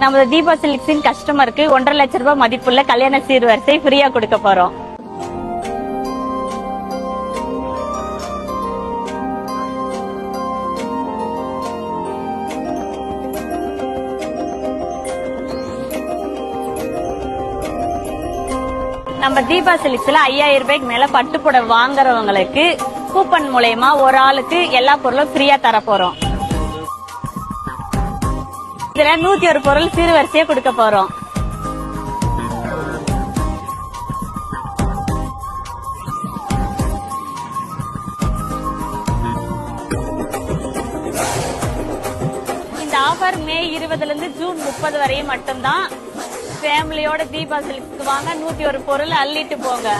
நமது தீபா சில்க்ஸின் கஸ்டமருக்கு ஒன்றரை லட்சம் ரூபாய் மதிப்புள்ள கல்யாண சீர்வரிசை ஃப்ரீயா கொடுக்க போறோம். நம்ம தீபா சிலிக்ஸ்ல ஐயாயிரம் ரூபாய்க்கு மேல பட்டுப்புடவை வாங்குறவங்களுக்கு கூப்பன் மூலயமா ஒரு ஆளுக்கு எல்லா பொருளும் ஃப்ரீயா தர போறோம். இதுல நூத்தி ஒரு பொருள் சீர்வரிசையா கொடுக்க போறோம். இந்த ஆஃபர் மே இருபதுல இருந்து ஜூன் முப்பது வரையும் மட்டும்தான். ஃபேமிலியோட தீபா வாங்க நூத்தி ஒரு பொருள் அள்ளிட்டு போங்க.